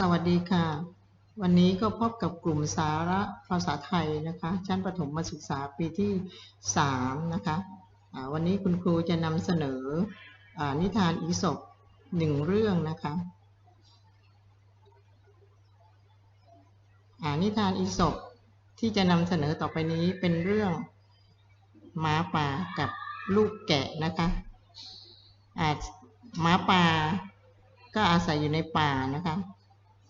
สวัสดีค่ะ วันนี้ก็พบกับกลุ่มสาระภาษาไทยนะคะ ชั้นประถมศึกษาปีที่ 3 นะคะอ่าวันนี้คุณครูจะนำเสนออนิทานอีสปหนึ่งเรื่องนะคะนิทานอีสปที่จะนำเสนอต่อไปนี้เป็นเรื่องหมาป่ากับลูกแกะนะคะหมาป่าก็อาศัยอยู่ในป่านะคะ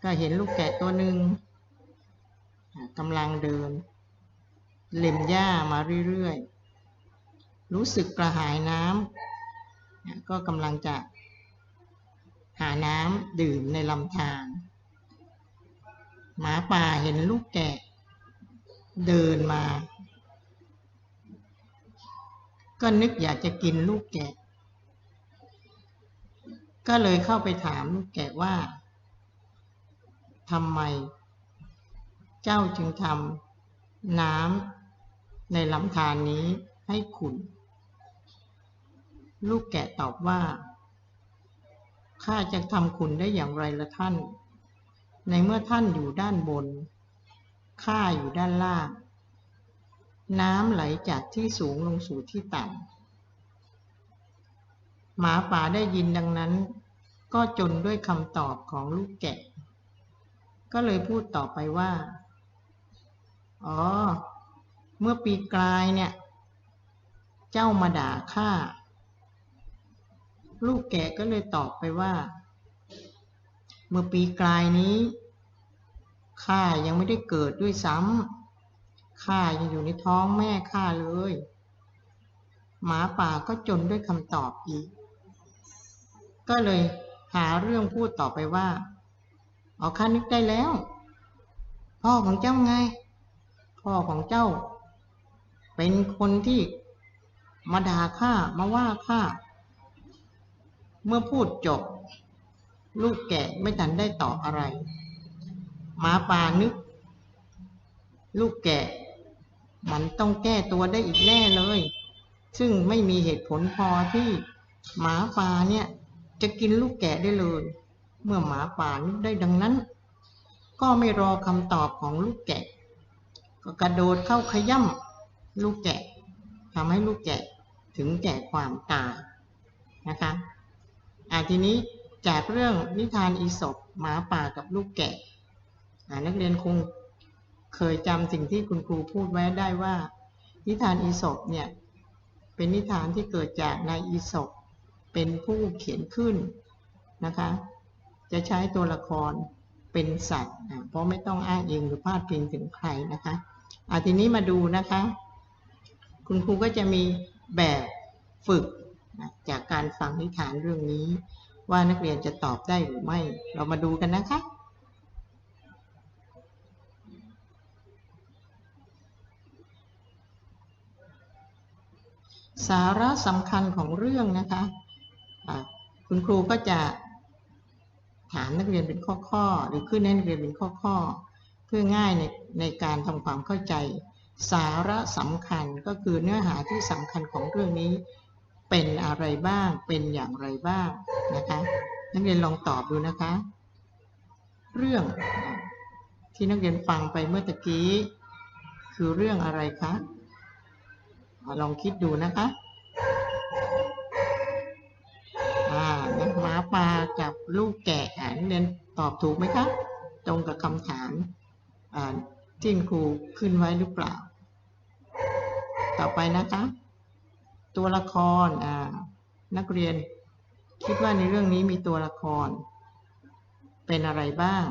ก็เห็นลูกแกะตัวหนึ่งกำลังเดิน เล็มหญ้ามาเรื่อยๆ รู้สึกกระหายน้ำก็กำลังจะหาน้ำดื่มในลำธารหมาป่าเห็นลูกแกะ เดินมา ก็นึกอยากจะกินลูกแกะ ก็เลยเข้าไปถามลูกแกะว่า ทำไม เจ้าจึงทำน้ำในลำธารนนี้ให้ขุ่น ลูกแกะตอบว่า ข้าจะทำขุ่นได้อย่างไรละท่าน ในเมื่อท่านอยู่ด้านบน ข้าอยู่ด้านล่าง น้ำไหลจากที่สูงลงสู่ที่ต่ำหมาป่าได้ยินดังนั้น ก็จนด้วยคำตอบของลูกแกะ ก็เลยพูดต่อไปว่า อ๋อ เมื่อปีกลายเนี่ย เจ้ามาด่าข้า ลูกแกะก็เลยตอบไปว่า เมื่อปีกลายนี้ข้ายังไม่ได้เกิดด้วยซ้ำข้ายังอยู่ในท้องแม่ข้าเลย หมาป่าก็จนด้วยคำตอบอีก ก็เลยหาเรื่องพูดต่อไปว่า อ๋อข้านึกได้แล้ว พ่อของเจ้าไง พ่อของเจ้า เป็นคนที่มาด่าข้ามาว่าข้าเมื่อพูดจบ ลูกแกะไม่ทันได้ตอบอะไรหมาป่านึก ลูกแกะ มันต้องแก้ตัวได้อีกแน่เลย ซึ่งไม่มีเหตุผลพอที่หมาป่าเนี่ย จะกินลูกแกะได้เลย เมื่อหมาป่านึกได้ดังนั้น ก็ไม่รอคำตอบของลูกแกะ ก็กระโดดเข้าขย่ำลูกแกะทำให้ลูกแกะถึงแก่ความตายนะคะอ่าทีนี้จากเรื่องนิทานอีสปหมาป่ากับลูกแกะอ่านักเรียนคงเคยจำสิ่งที่คุณครูพูดไว้ได้ว่า นิทานอีสปเนี่ยเป็นนิทานที่เกิดจากนายอีสปเป็นผู้เขียนขึ้นนะคะ จะใช้ตัวละครเป็นสัตว์อะเพราะไม่ต้องอ้างอิงหรือพาดพิงถึงใครนะคะอะทีนี้มาดูนะคะ คุณครูก็จะมีแบบฝึกนะจากการฟังนิทานเรื่องนี้ ว่านักเรียนจะตอบได้หรือไม่ เรามาดูกันนะคะสาระสำคัญของเรื่องนะคะะคุณครูก็จะ ถามนักเรียนเป็นข้อๆ หรือขึ้นให้นักเรียนเป็นข้อๆ เพื่อง่ายในในการทำความเข้าใจ สาระสำคัญก็คือเนื้อหาที่สำคัญของเรื่องนี้ เป็นอะไรบ้าง เป็นอย่างไรบ้างนะคะ นักเรียนลองตอบดูนะคะ เรื่องที่นักเรียนฟังไปเมื่อตะกี้ คือเรื่องอะไรคะลองคิดดูนะคะ นะหมาป่ากับลูกแกะอ่านเรียนตอบถูกไหมคะ ตรงกับคำถามที่ครูขึ้นไว้หรือเปล่า ต่อไปนะคะ ตัวละครนักเรียน คิดว่าในเรื่องนี้มีตัวละคร เป็นอะไรบ้าง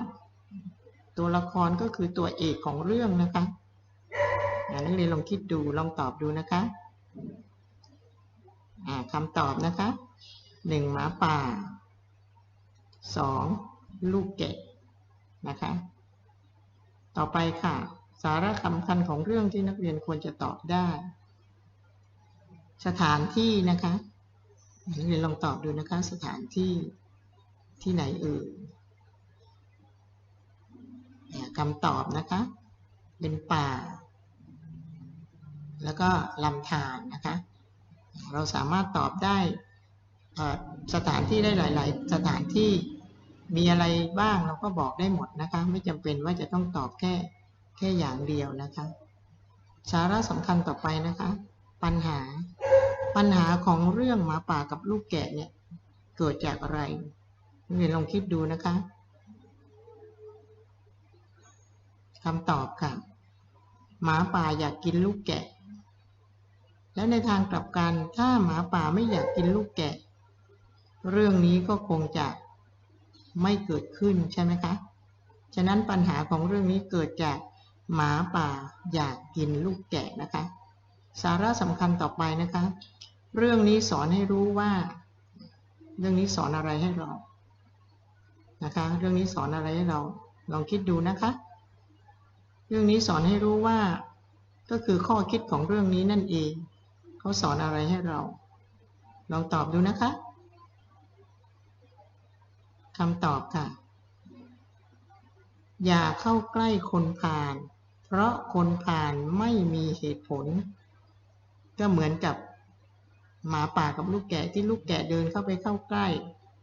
ตัวละครก็คือตัวเอกของเรื่องนะคะนักเรียนลองคิดดูลองตอบดูนะคะคำตอบนะคะหนึ่งหมาป่า สองลูกแกะนะคะ ต่อไปค่ะ สาระสำคัญของเรื่องที่นักเรียนควรจะตอบได้ สถานที่นะคะนักเรียนลองตอบดูนะคะ สถานที่ที่ไหนเอ่ยอ่าคำตอบนะคะ เป็นป่า แล้วก็ลำธารนะคะ เราสามารถตอบได้สถานที่ได้หลาย ๆ สถานที่ มีอะไรบ้างเราก็บอกได้หมดนะคะ ไม่จำเป็นว่าจะต้องตอบแค่แค่อย่างเดียวนะคะ สาระสำคัญต่อไปนะคะ ปัญหา ปัญหาของเรื่องหมาป่ากับลูกแกะเนี่ย เกิดจากอะไรเรียนลองคิดดูนะคะคำตอบค่ะ หมาป่าอยากกินลูกแกะ แล้วในทางกลับกันถ้าหมาป่าไม่อยากกินลูกแกะ เรื่องนี้ก็คงจะ ไม่เกิดขึ้นใช่ไหมคะ ฉะนั้นปัญหาของเรื่องนี้เกิดจากหมาป่าอยากกินลูกแกะนะคะ สาระสำคัญต่อไปนะคะ เรื่องนี้สอนให้รู้ว่า เรื่องนี้สอนอะไรให้เรานะคะ เรื่องนี้สอนอะไรให้เรา ลองคิดดูนะคะ เรื่องนี้สอนให้รู้ว่า ก็คือข้อคิดของเรื่องนี้นั่นเอง เขาสอนอะไรให้เรา ลองตอบดูนะคะ คำตอบค่ะ อย่าเข้าใกล้คนผ่าน เพราะคนผ่านไม่มีเหตุผล ก็เหมือนกับหมาป่ากับลูกแกะที่ลูกแกะเดินเข้าไปเข้าใกล้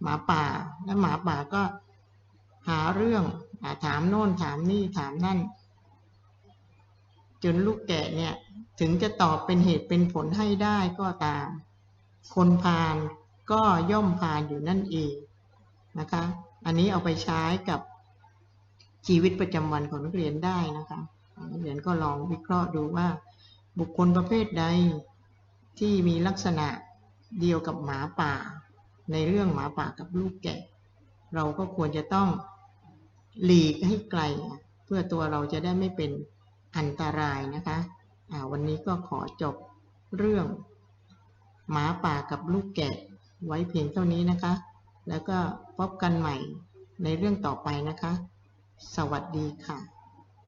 หมาป่า และหมาป่าก็หาเรื่องอาถามโน่นถามนี่ถามนั่น จนลูกแกะเนี่ยถึงจะตอบเป็นเหตุเป็นผลให้ได้ก็ตาม คนพาลก็ย่อมพาลอยู่นั่นเอง นะคะ อันนี้เอาไปใช้กับชีวิตประจำวันของนักเรียนได้นะคะนักเรียนก็ลองวิเคราะห์ดูว่า บุคคลประเภทใดที่มีลักษณะเดียวกับหมาป่า ในเรื่องหมาป่ากับลูกแกะ เราก็ควรจะต้องหลีกให้ไกล เพื่อตัวเราจะได้ไม่เป็นอันตรายนะคะะวันนี้ก็ขอจบเรื่องหมาป่ากับลูกแกะไว้เพียงเท่านี้นะคะ แล้วก็ พบกันใหม่ในเรื่องต่อไปนะคะ สวัสดีค่ะ